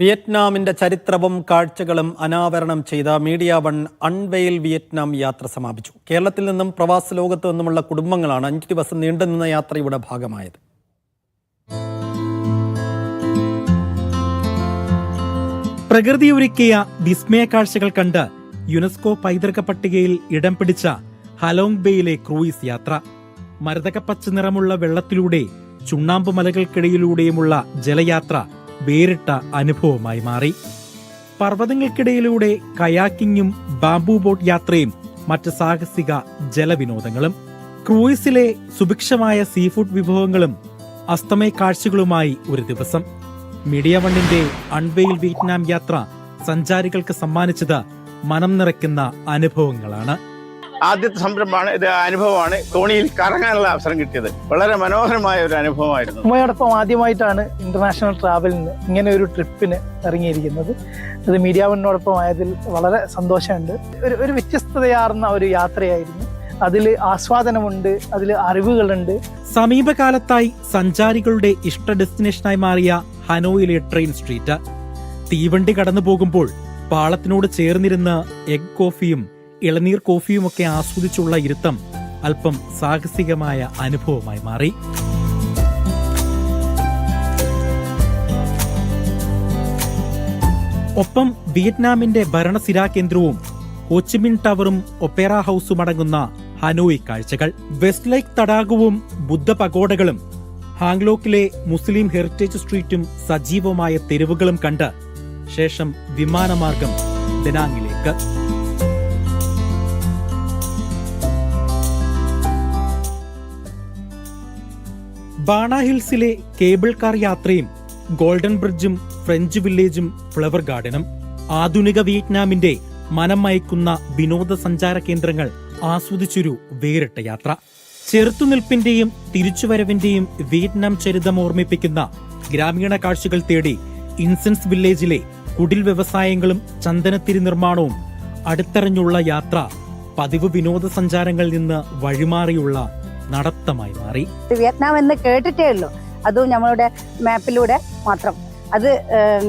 വിയറ്റ്നാമിന്റെ ചരിത്രവും കാഴ്ചകളും അനാവരണം ചെയ്ത മീഡിയ വൺ അൺവെയിൽ വിയറ്റ്നാം യാത്ര സമാപിച്ചു. കേരളത്തിൽ നിന്നും പ്രവാസ ലോകത്തു നിന്നുമുള്ള കുടുംബങ്ങളാണ് അഞ്ച് ദിവസം നീണ്ടുനിന്ന യാത്രയുടെ ഭാഗമായത്. പ്രകൃതി ഒരുക്കിയ വിസ്മയ കാഴ്ചകൾ കണ്ട് യുനെസ്കോ പൈതൃക പട്ടികയിൽ ഇടം പിടിച്ച ഹലോങ് ബേയിലെ ക്രൂയിസ് യാത്ര. മരതകപ്പച്ച നിറമുള്ള വെള്ളത്തിലൂടെ ചുണ്ണാമ്പ് മലകൾക്കിടയിലൂടെയുമുള്ള ജലയാത്ര വേറിട്ട അനുഭവമായി മാറി. പർവതങ്ങൾക്കിടയിലൂടെ കയാക്കിങ്ങും ബാംബു ബോട്ട് യാത്രയും മറ്റ് സാഹസിക ജലവിനോദങ്ങളും ക്രൂയിസിലെ സുഭിക്ഷമായ സീഫുഡ് വിഭവങ്ങളും അസ്തമയ കാഴ്ചകളുമായി ഒരു ദിവസം. മീഡിയ വണ്ണിന്റെ അൺവെയിൽ വിയറ്റ്നാം യാത്ര സഞ്ചാരികൾക്ക് സമ്മാനിച്ചത് മനം നിറയ്ക്കുന്ന അനുഭവങ്ങളാണ്. ആദ്യത്തെ സംരംഭമാണ് ഇത് അനുഭവമാണ്. തോണിയിൽ കറങ്ങാനുള്ള അവസരം കിട്ടിയത്. വളരെ മനോഹരമായ ഒരു അനുഭവമായിരുന്നു. ഉമ്മയോടൊപ്പം ആദ്യമായിട്ടാണ് ഇന്റർനാഷണൽ ട്രാവലിന് ഇങ്ങനെ ഒരു ട്രിപ്പിന് ഇറങ്ങിയിരിക്കുന്നത്. അത് മീഡിയ വണ്ണിനോടൊപ്പം ആയതിൽ വളരെ സന്തോഷമുണ്ട്. ഒരു ഒരു വ്യത്യസ്തതയാർന്ന ഒരു യാത്രയായിരുന്നു. അതിൽ ആസ്വാദനമുണ്ട് അതിൽ അറിവുകളുണ്ട്. സമീപകാലത്തായി സഞ്ചാരികളുടെ ഇഷ്ട ഡെസ്റ്റിനേഷനായി മാറിയ ഹനോയിലെ ട്രെയിൻ സ്ട്രീറ്റ് തീവണ്ടി കടന്നു പോകുമ്പോൾ പാളത്തിനോട് ചേർന്നിരുന്ന് എഗ് കോഫിയും ഇളനീർ കോഫിയുമൊക്കെ ആസ്വദിച്ചുള്ള ഇരുത്തം അല്പം സാഹസികമായ അനുഭവമായി മാറി. ഒപ്പം വിയറ്റ്നാമിന്റെ ഭരണസിരാ കേന്ദ്രവും ഹോച്ചിമിൻ ടവറും ഒപ്പേറ ഹൌസും അടങ്ങുന്ന ഹനോയ് കാഴ്ചകൾ. വെസ്റ്റ് ലൈക്ക് തടാകവും ബുദ്ധ പഗോഡകളും ഹാങ്ലോക്കിലെ മുസ്ലിം ഹെറിറ്റേജ് സ്ട്രീറ്റും സജീവമായ തെരുവുകളും കണ്ട് ശേഷം വിമാനമാർഗം ദനാങ്ങിലേക്ക് ബാണ ഹിൽസിലെ കേബിൾ കാർ യാത്രയും ഗോൾഡൻ ബ്രിഡ്ജും ഫ്രഞ്ച് വില്ലേജും ഫ്ലവർ ഗാർഡനും ആധുനിക വിയറ്റ്നാമിന്റെ മനം മയക്കുന്ന വിനോദസഞ്ചാര കേന്ദ്രങ്ങൾ ആസ്വദിച്ചൊരു വേറിട്ട യാത്ര. ചെറുത്തുനിൽപ്പിന്റെയും തിരിച്ചുവരവിന്റെയും വിയറ്റ്നാം ചരിതം ഓർമ്മിപ്പിക്കുന്ന ഗ്രാമീണ കാഴ്ചകൾ തേടി ഇൻസെൻസ് വില്ലേജിലെ കുടിൽ വ്യവസായങ്ങളും ചന്ദനത്തിരി നിർമ്മാണവും അടുത്തറിഞ്ഞുള്ള യാത്ര പതിവ് വിനോദസഞ്ചാരങ്ങളിൽ നിന്ന് വഴിമാറിയുള്ള നടത്തമായി മാറി. വിയറ്റ്നാം എന്ന് കേട്ടിട്ടേ ഉള്ളൂ. അതും നമ്മളുടെ മാപ്പിലൂടെ മാത്രം. അത്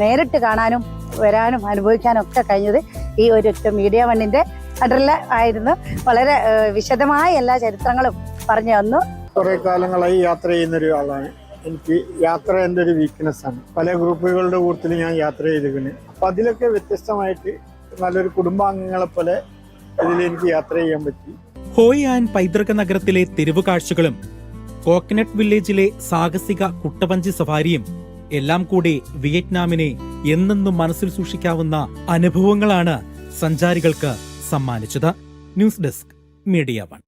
നേരിട്ട് കാണാനും വരാനും അനുഭവിക്കാനും ഒക്കെ കഴിഞ്ഞത് ഈ ഒരു മീഡിയ വണ്ണിന്റെ അണ്ടറിൽ ആയിരുന്നു. വളരെ വിശദമായ എല്ലാ ചരിത്രങ്ങളും പറഞ്ഞു തന്നു. കുറെ കാലങ്ങളായി യാത്ര ചെയ്യുന്ന ഒരാളാണ് എനിക്ക് യാത്ര എന്റെ ഒരു വീക്ക്നെസ് ആണ്. പല ഗ്രൂപ്പുകളുടെ കൂട്ടത്തിൽ ഞാൻ യാത്ര ചെയ്തിരിക്കുന്നു. അപ്പൊ അതിലൊക്കെ വ്യത്യസ്തമായിട്ട് നല്ലൊരു കുടുംബാംഗങ്ങളെ പോലെ ഇതിൽ എനിക്ക് യാത്ര ചെയ്യാൻ പറ്റി. ഹോയ് ആൻഡ് പൈതൃക നഗരത്തിലെ തെരുവ് കാഴ്ചകളും കോക്കനട്ട് വില്ലേജിലെ സാഹസിക കുട്ടവഞ്ചി സഫാരിയും എല്ലാം കൂടി വിയറ്റ്നാമിനെ എന്നെന്നും മനസ്സിൽ സൂക്ഷിക്കാവുന്ന അനുഭവങ്ങളാണ് സഞ്ചാരികൾക്ക് സമ്മാനിച്ചത്. News desk media one.